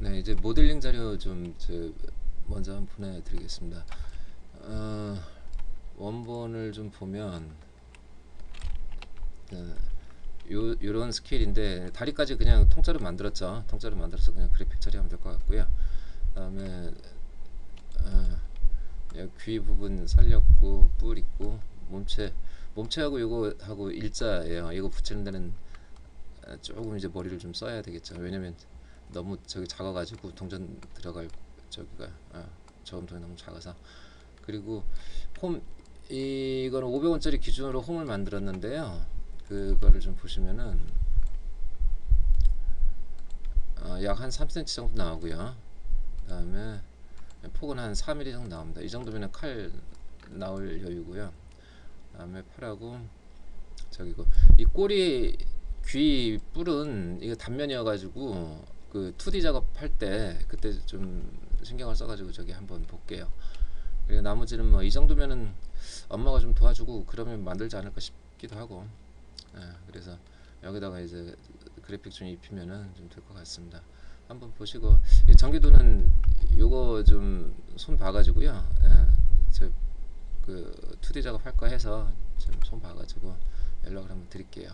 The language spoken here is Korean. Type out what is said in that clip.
네, 이제 모델링 자료 좀저 먼저 한번 보내드리겠습니다. 어, 원본을 좀 보면 어, 요 요런 스케일인데 다리까지 그냥 통짜로 만들었죠. 통짜로 만들어서 그냥 그래픽 처리하면 될 것 같고요. 그 다음에 어, 여기 귀 부분 살렸고 뿔 있고 몸체 몸체하고 요거 하고 일자예요. 이거 붙이는 데는 아, 조금 이제 머리를 좀 써야 되겠죠. 왜냐면 너무 저기 작아가지고 동전 들어갈 저기가 아, 저음통이 너무 작아서 그리고 홈 이거는 500원짜리 기준으로 홈을 만들었는데요. 그거를 좀 보시면은 어, 약한 3cm 정도 나오고요. 그 다음에 폭은 한 4mm 정도 나옵니다. 이 정도면은 칼 나올 여유고요. 그 다음에 팔하고 저기고 이 꼬리 귀 뿔은 이거 단면이어 가지고 그 2D 작업할 때 그때 좀 신경을 써가지고 저기 한번 볼게요. 그리고 나머지는 뭐 이 정도면은 엄마가 좀 도와주고 그러면 만들지 않을까 싶기도 하고 예, 그래서 여기다가 이제 그래픽 좀 입히면은 좀 될 것 같습니다. 한번 보시고 이 전기도는 요거 좀 손 봐가지고요. 예, 저그 2D 작업 할 거 해서 좀 손 봐가지고 연락을 한번 드릴게요.